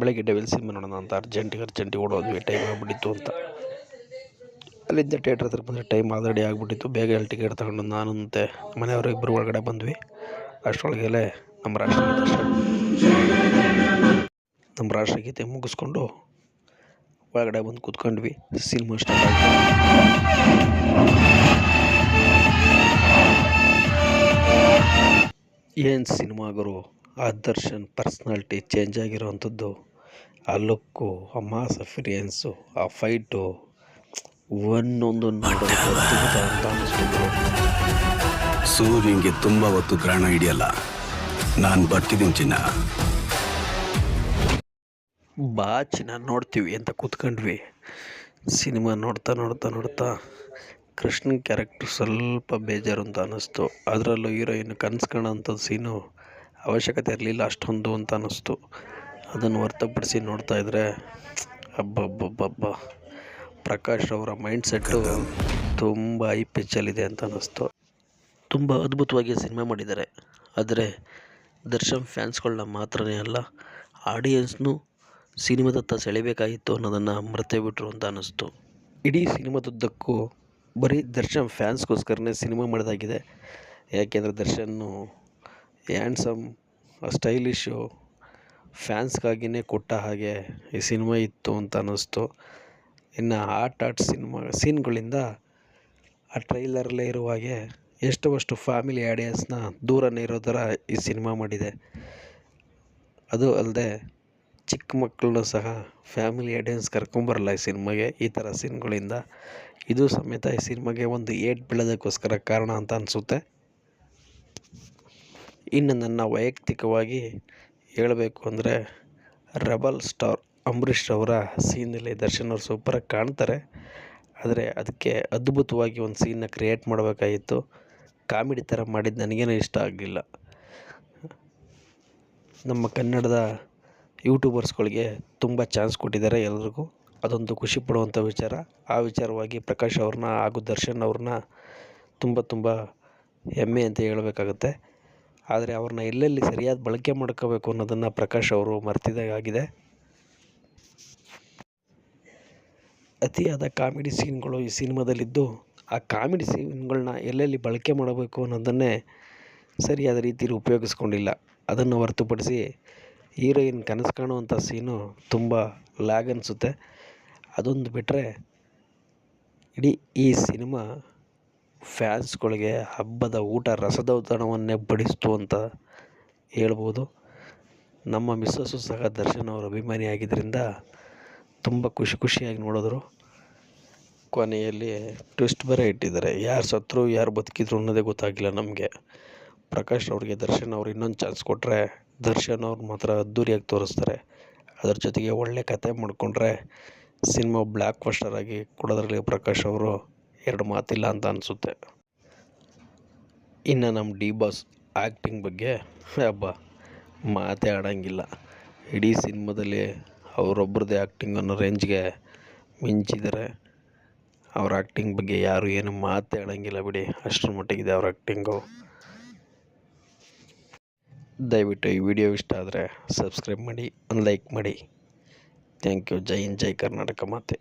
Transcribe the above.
ಬೆಳಗ್ಗೆ devil cinema ನೋಡೋಣ ಅಂತ ಅರ್ಜೆಂಟಿಗೆ ಅರ್ಜೆಂಟಿಗೆ ಓಡೋದ್ವಿ ಟೈಮ್ ಆಗಿಬಿಟ್ಟಿತ್ತು ಅಂತ. ಅಲ್ಲಿಂದ ಥಿಯೇಟ್ರ್ ಹತ್ರ ಬಂದರೆ ಟೈಮ್ ಆಲ್ರೆಡಿ ಆಗಿಬಿಟ್ಟಿತ್ತು. ಬೇಗ ಅಲ್ಲಿ ಟಿಕೆಟ್ ತಗೊಂಡು ನಾನು ಮತ್ತು ಮನೆಯವರು ಇಬ್ಬರು ಒಳಗಡೆ ಬಂದ್ವಿ. ಅಷ್ಟರೊಳಗೆಲೆ ನಮ್ಮ ರಾಷ್ಟ್ರಗೀತೆ ನಮ್ಮ ರಾಷ್ಟ್ರಗೀತೆ ಮುಗಿಸ್ಕೊಂಡು ಒಳಗಡೆ ಬಂದು ಕೂತ್ಕೊಂಡ್ವಿ. ಸಿನಿಮಾ ಸ್ಟಾರ್ಟ್ ಆಯಿತು. ಏನು ಸಿನಿಮಾಗರು ಆ ದರ್ಶನ್ ಪರ್ಸ್ನಾಲ್ಟಿ ಚೇಂಜ್ ಆಗಿರೋವಂಥದ್ದು. ಆ ಲುಕ್ಕು ಆ ಮಾಸ್ ಅಫಿರಿಯನ್ಸು ಆ ಫೈಟು ಒಂದೊಂದು ಸೂರ್ಯಂಗೆ ತುಂಬ ಹೊತ್ತು ಗ್ರಹಣ ಹಿಡಿಯಲ್ಲ. ನಾನು ಬರ್ತಿದ್ದೀನಿ ಚಿನ್ನ. ಬಾ ಚಿನ್ನ ನೋಡ್ತೀವಿ ಅಂತ ಕೂತ್ಕೊಂಡ್ವಿ. ಸಿನಿಮಾ ನೋಡ್ತಾ ನೋಡ್ತಾ ನೋಡ್ತಾ ಕೃಷ್ಣನ್ ಕ್ಯಾರೆಕ್ಟರ್ ಸ್ವಲ್ಪ ಬೇಜಾರು ಅಂತ ಅನ್ನಿಸ್ತು ಅದರಲ್ಲೂ ಹೀರೋಯಿನ್ ಕನ್ಸು ಕಾಣೋಂಥದ್ದು ಸೀನು ಅವಶ್ಯಕತೆ ಇರಲಿಲ್ಲ ಅಷ್ಟೊಂದು ಅಂತ ಅನ್ನಿಸ್ತು. ಅದನ್ನು ಹೊರ್ತುಪಡಿಸಿ ನೋಡ್ತಾ ಇದ್ದರೆ ಅಬ್ಬಬ್ಬಬ್ಬಬ್ಬ. ಪ್ರಕಾಶ್ ಅವರ ಮೈಂಡ್ ಸೆಟ್ಟು ತುಂಬ ಐ ಪಿಚ್ಚಲ್ಲಿದೆ ಅಂತ ಅನ್ನಿಸ್ತು. ತುಂಬ ಅದ್ಭುತವಾಗಿ ಸಿನಿಮಾ ಮಾಡಿದ್ದಾರೆ. ಆದರೆ ದರ್ಶನ್ ಫ್ಯಾನ್ಸ್ಗಳನ್ನ ಮಾತ್ರನೇ ಅಲ್ಲ, ಆಡಿಯನ್ಸ್ನು ಸಿನಿಮಾದತ್ತ ಸೆಳೆಬೇಕಾಗಿತ್ತು ಅನ್ನೋದನ್ನು ಮರೆತೇ ಬಿಟ್ರು ಅಂತ ಅನ್ನಿಸ್ತು. ಇಡೀ ಸಿನಿಮಾದುದ್ದಕ್ಕೂ ಬರೀ ದರ್ಶನ್ ಫ್ಯಾನ್ಸ್ಗೋಸ್ಕರನೇ ಸಿನಿಮಾ ಮಾಡಿದಾಗಿದೆ. ಯಾಕೆಂದರೆ ದರ್ಶನ್ನು ಹ್ಯಾಂಡ್ಸಮ್ ಸ್ಟೈಲಿಶು ಫ್ಯಾನ್ಸ್ಗಾಗಿಯೇ ಕೊಟ್ಟ ಹಾಗೆ ಈ ಸಿನಿಮಾ ಇತ್ತು ಅಂತ ಅನ್ನಿಸ್ತು. ಇನ್ನು ಆಟ ಆಟ ಸಿನಿಮಾ, ಸೀನ್ಗಳಿಂದ ಆ ಟ್ರೈಲರಲ್ಲೇ ಇರುವ ಹಾಗೆ ಎಷ್ಟು ಅಷ್ಟು ಫ್ಯಾಮಿಲಿ ಆಡಿಯನ್ಸ್ನ ದೂರನೇ ಇರೋ ಥರ ಈ ಸಿನಿಮಾ ಮಾಡಿದೆ. ಅದು ಅಲ್ಲದೆ ಚಿಕ್ಕ ಮಕ್ಕಳನ್ನೂ ಸಹ ಫ್ಯಾಮಿಲಿ ಆಡಿಯನ್ಸ್ ಕರ್ಕೊಂಬರಲ್ಲ ಈ ಸಿನಿಮಾಗೆ, ಈ ಥರ ಸೀನ್ಗಳಿಂದ. ಇದು ಸಮೇತ ಈ ಸಿನಿಮಾಗೆ ಒಂದು ಏಟ್ ಬೀಳೋದಕ್ಕೋಸ್ಕರ ಕಾರಣ ಅಂತ ಅನಿಸುತ್ತೆ. ಇನ್ನು ನನ್ನ ವೈಯಕ್ತಿಕವಾಗಿ ಹೇಳಬೇಕು ಅಂದರೆ ರೆಬಲ್ ಸ್ಟಾರ್ ಅಂಬರೀಷ್ ಅವರ ಸೀನಲ್ಲಿ ದರ್ಶನ್ ಅವರು ಸೂಪರಾಗಿ ಕಾಣ್ತಾರೆ. ಆದರೆ ಅದಕ್ಕೆ ಅದ್ಭುತವಾಗಿ ಒಂದು ಸೀನ್ನ ಕ್ರಿಯೇಟ್ ಮಾಡಬೇಕಾಗಿತ್ತು. ಕಾಮಿಡಿ ಥರ ಮಾಡಿದ್ದು ನನಗೇನು ಇಷ್ಟ ಆಗಲಿಲ್ಲ. ನಮ್ಮ ಕನ್ನಡದ ಯೂಟ್ಯೂಬರ್ಸ್ಗಳಿಗೆ ತುಂಬ ಚಾನ್ಸ್ ಕೊಟ್ಟಿದ್ದಾರೆ ಎಲ್ರಿಗೂ. ಅದೊಂದು ಖುಷಿ ಪಡುವಂಥ ವಿಚಾರ. ಆ ವಿಚಾರವಾಗಿ ಪ್ರಕಾಶ್ ಅವ್ರನ್ನ ಹಾಗೂ ದರ್ಶನ್ ಅವ್ರನ್ನ ತುಂಬ ತುಂಬ ಹೆಮ್ಮೆ ಅಂತ ಹೇಳಬೇಕಾಗತ್ತೆ. ಆದರೆ ಅವ್ರನ್ನ ಎಲ್ಲೆಲ್ಲಿ ಸರಿಯಾದ ಬಳಕೆ ಮಾಡ್ಕೋಬೇಕು ಅನ್ನೋದನ್ನು ಪ್ರಕಾಶ್ ಅವರು ಮರ್ತಿದಾಗಿದೆ ಅತಿಯಾದ ಕಾಮಿಡಿ ಸೀನ್ಗಳು ಈ ಸಿನಿಮಾದಲ್ಲಿದ್ದು, ಆ ಕಾಮಿಡಿ ಸೀನ್ಗಳನ್ನ ಎಲ್ಲೆಲ್ಲಿ ಬಳಕೆ ಮಾಡಬೇಕು ಅನ್ನೋದನ್ನೇ ಸರಿಯಾದ ರೀತಿಯಲ್ಲಿ ಉಪಯೋಗಿಸ್ಕೊಂಡಿಲ್ಲ. ಅದನ್ನು ಹೊರತುಪಡಿಸಿ ಹೀರೋಯಿನ್ ಕನಸು ಕಾಣುವಂಥ ಸೀನು ತುಂಬ ಲ್ಯಾಗ್ ಅನಿಸುತ್ತೆ. ಅದೊಂದು ಬಿಟ್ಟರೆ ಇಡೀ ಈ ಸಿನಿಮಾ ಫ್ಯಾನ್ಸ್ಗಳಿಗೆ ಹಬ್ಬದ ಊಟ ರಸದೌತಣವನ್ನೇ ಬಡಿಸ್ತು ಅಂತ ಹೇಳ್ಬೋದು. ನಮ್ಮ ಮಿಸ್ಸಸ್ಸು ಸಹ ದರ್ಶನ್ ಅವರು ಅಭಿಮಾನಿ ಆಗಿದ್ದರಿಂದ ತುಂಬ ಖುಷಿ ಖುಷಿಯಾಗಿ ನೋಡಿದ್ರು. ಕೊನೆಯಲ್ಲಿ ಟ್ವಿಸ್ಟ್ ಬೇರೆ ಇಟ್ಟಿದ್ದಾರೆ. ಯಾರು ಸತ್ರು, ಯಾರು ಬದುಕಿದ್ರು ಅನ್ನೋದೇ ಗೊತ್ತಾಗಿಲ್ಲ ನಮಗೆ. ಪ್ರಕಾಶ್ ಅವ್ರಿಗೆ ದರ್ಶನ್ ಅವ್ರು ಇನ್ನೊಂದು ಚಾನ್ಸ್ ಕೊಟ್ಟರೆ ದರ್ಶನ್ ಅವ್ರು ಮಾತ್ರ ಅದ್ದೂರಿಯಾಗಿ ತೋರಿಸ್ತಾರೆ. ಅದ್ರ ಜೊತೆಗೆ ಒಳ್ಳೆ ಕತೆ ಮಾಡಿಕೊಂಡ್ರೆ ಸಿನಿಮಾ ಬ್ಲ್ಯಾಕ್ ಬಸ್ಟರ್ ಆಗಿ ಕೊಡೋದ್ರಲ್ಲಿ ಪ್ರಕಾಶ್ ಅವರು ಎರಡು ಮಾತಿಲ್ಲ ಅಂತ ಅನಿಸುತ್ತೆ. ಇನ್ನು ನಮ್ಮ ಡಿ ಬಾಸ್ ಆ್ಯಕ್ಟಿಂಗ್ ಬಗ್ಗೆ ಹಬ್ಬ ಮಾತೇ ಆಡೋಂಗಿಲ್ಲ. ಇಡೀ ಸಿನಿಮಾದಲ್ಲಿ ಅವರೊಬ್ಬರದೇ ಆ್ಯಕ್ಟಿಂಗ್ ಅನ್ನೋ ರೇಂಜ್ಗೆ ಮಿಂಚಿದ್ದಾರೆ ಅವ್ರ ಆ್ಯಕ್ಟಿಂಗ್ ಬಗ್ಗೆ ಯಾರು ಏನು ಮಾತೇ ಆಡೋಂಗಿಲ್ಲ ಬಿಡಿ, ಅಷ್ಟರ ಮಟ್ಟಿಗಿದೆ ಅವ್ರ ಆ್ಯಕ್ಟಿಂಗು ದಯವಿಟ್ಟು ಈ ವಿಡಿಯೋ ಇಷ್ಟ ಆದರೆ ಸಬ್ಸ್ಕ್ರೈಬ್ ಮಾಡಿ, ಒಂದು ಲೈಕ್ ಮಾಡಿ. Thank you. ಜೈ ಇನ್ ಜೈ ಕರ್ನಾಟಕ ಮಾತೆ.